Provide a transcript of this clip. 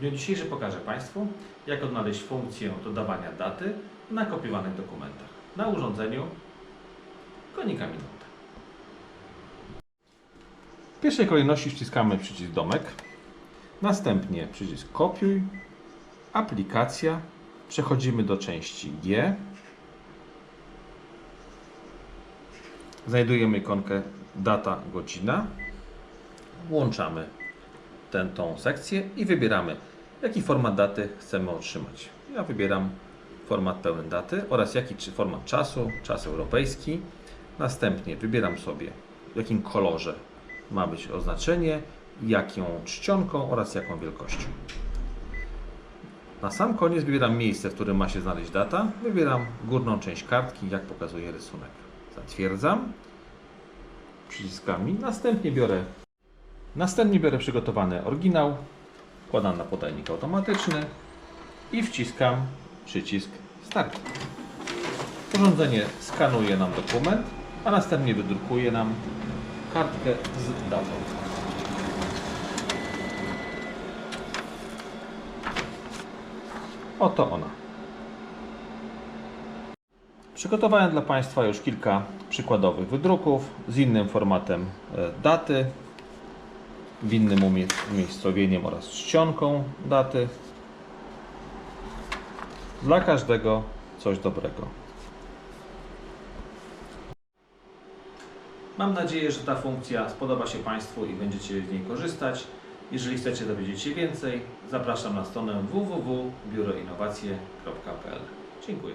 dniu dzisiejszym pokażę Państwu, jak odnaleźć funkcję dodawania daty na kopiowanych dokumentach na urządzeniu konika minuta. W pierwszej kolejności wciskamy przycisk domek, następnie przycisk kopiuj, aplikacja, przechodzimy do części G, znajdujemy ikonkę data, godzina, włączamy tę, tą sekcję i wybieramy jaki format daty chcemy otrzymać. Ja wybieram format pełen daty oraz jaki czy format czasu, czas europejski. Następnie wybieram sobie w jakim kolorze ma być oznaczenie, jaką czcionką oraz jaką wielkością. Na sam koniec wybieram miejsce, w którym ma się znaleźć data. Wybieram górną część kartki, jak pokazuje rysunek. Zatwierdzam przyciskami. Następnie biorę, następnie biorę przygotowany oryginał, wkładam na podajnik automatyczny i wciskam przycisk Start. Urządzenie skanuje nam dokument, a następnie wydrukuje nam kartkę z datą. Oto ona. Przygotowałem dla Państwa już kilka przykładowych wydruków z innym formatem e, daty, w innym umie- umiejscowieniem oraz czcionką daty. Dla każdego coś dobrego. Mam nadzieję, że ta funkcja spodoba się Państwu i będziecie z niej korzystać. Jeżeli chcecie dowiedzieć się więcej, zapraszam na stronę www.biuroinnowacje.pl. Dziękuję.